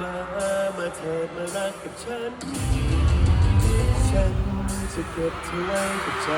มา มาเถิดมารักกับฉัน ฉันจะเก็บเธอไว้กับใจ